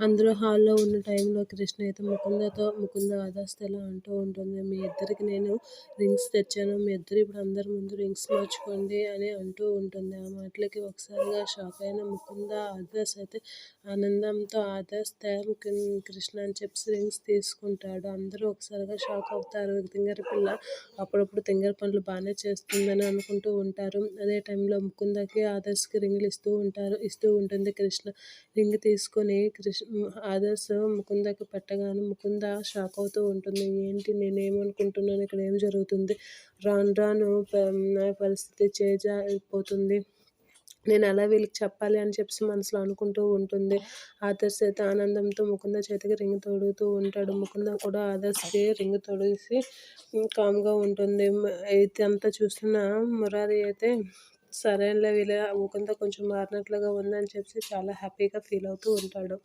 అందరూ హాల్లో ఉన్న టైంలో కృష్ణ అయితే ముకుందతో ముకుంద ఎలా అంటూ ఉంటుంది. మీ ఇద్దరికి నేను రింగ్స్ తెచ్చాను. మీ ఇద్దరు ఇప్పుడు అందరి ముందు రింగ్స్ మార్చుకోండి అని అంటూ ఉంటుంది. ఆ మాటలకి ఒకసారిగా షాక్ అయిన ముకుంద ఆదర్శ్ అయితే ఆనందంతో ఆదర్శ్ థ్యాంక్ కృష్ణ అని చెప్పి రింగ్స్ తీసుకుంటాడు. అందరూ ఒకసారిగా షాక్ అవుతారు. తింగర పిల్ల అప్పుడప్పుడు తింగర పనులు బాగానే చేస్తుందని అనుకుంటూ ఉంటారు. అదే టైంలో ముకుందకి ఆదర్శకి రింగులు ఇస్తూ ఉంటారు ఇస్తూ ఉంటుంది కృష్ణ. రింగ్ తీసుకొని కృష్ణ ఆదర్శ్ ముకుందకి పెట్టగానే ముకుంద షాక్ అవుతూ ఉంటుంది. ఏంటి నేనేమనుకుంటున్నాను? ఇక్కడ ఏం జరుగుతుంది? రాను రాను నా పరిస్థితి చేజారిపోతుంది అయిపోతుంది. నేను అలా వీళ్ళకి చెప్పాలి అని చెప్పి మనసులో అనుకుంటూ ఉంటుంది. ఆదర్శ్ అయితే ఆనందంతో ముకుంద చేతికి రింగ్ తొడుగుతూ ఉంటాడు. ముకుంద కూడా ఆదర్శ్కి రింగ్ తొడిగిసి కామ్గా ఉంటుంది. అయితే అంతా చూస్తున్న మురారి అయితే సరేలే వీళ్ళ ముకుంద కొంచెం మారినట్లుగా ఉందని చెప్పి చాలా హ్యాపీగా ఫీల్ అవుతూ ఉంటాడు.